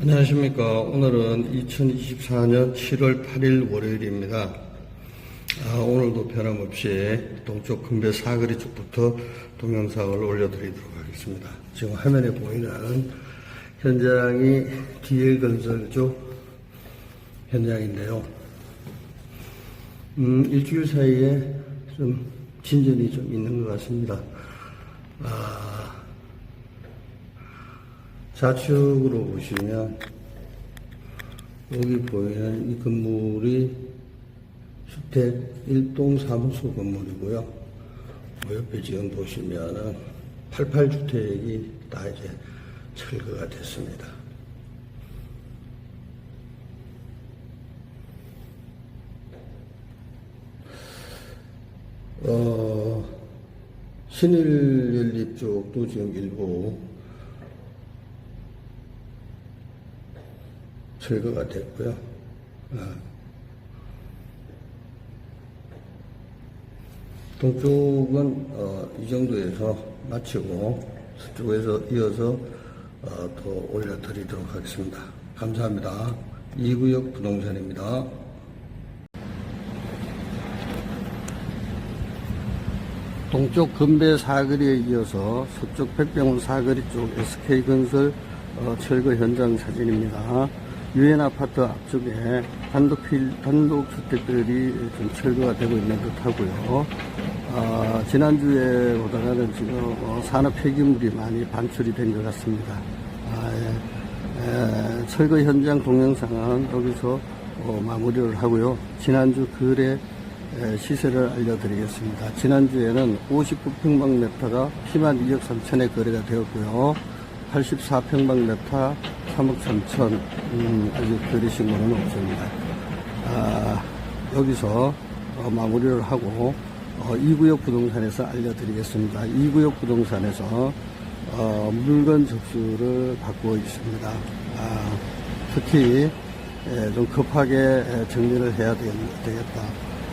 안녕하십니까. 오늘은 2024년 7월 8일 월요일입니다. 아, 오늘도 변함없이 동쪽 금배 사거리 쪽부터 동영상을 올려드리도록 하겠습니다. 지금 화면에 보이는 현장이 DL 건설 쪽 현장인데요. 음, 일주일 사이에 좀 진전이 좀 있는 것 같습니다. 아, 좌측으로 보시면 여기 보이는 이 건물이 주택 1동 사무소 건물이고요. 그 옆에 지금 보시면은 88주택이 다 이제 철거가 됐습니다. 어, 신일 연립 쪽도 지금 일부 철거가 됐고요. 어. 동쪽은 어, 이 정도에서 마치고 서쪽에서 이어서 어, 더 올려드리도록 하겠습니다. 감사합니다. 이구역 부동산입니다. 동쪽 건배 사거리에 이어서 서쪽 백병원 사거리 쪽 SK건설 어, 철거 현장 사진입니다. 유엔 아파트 앞쪽에 단독 필, 단독 주택들이 좀 철거가 되고 있는 듯 하고요. 아, 지난주에 보다가는 지금 어, 산업 폐기물이 많이 반출이 된 것 같습니다. 아, 예. 에, 철거 현장 동영상은 여기서 어, 마무리를 하고요. 지난주 글에 에, 시세를 알려드리겠습니다. 지난주에는 59평방미터가 10만 2억 3천에 거래가 되었고요. 84평방미터 3억 3천, 음, 아직 거래 신고는 없습니다. 아, 여기서 어, 마무리를 하고 어, 2구역 부동산에서 알려드리겠습니다. 2구역 부동산에서 어, 물건 접수를 받고 있습니다. 아, 특히 에, 좀 급하게 에, 정리를 해야 되, 겠다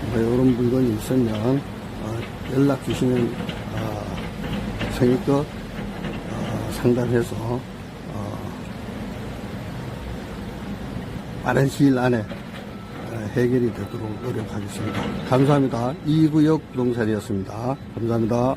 뭐 이런 물건이 있으면 어, 연락 주시면 어, 성의껏 어, 상담해서 어, 빠른 시일 안에 어, 해결이 되도록 노력하겠습니다. 감사합니다. 이구역 부동산이었습니다. 감사합니다.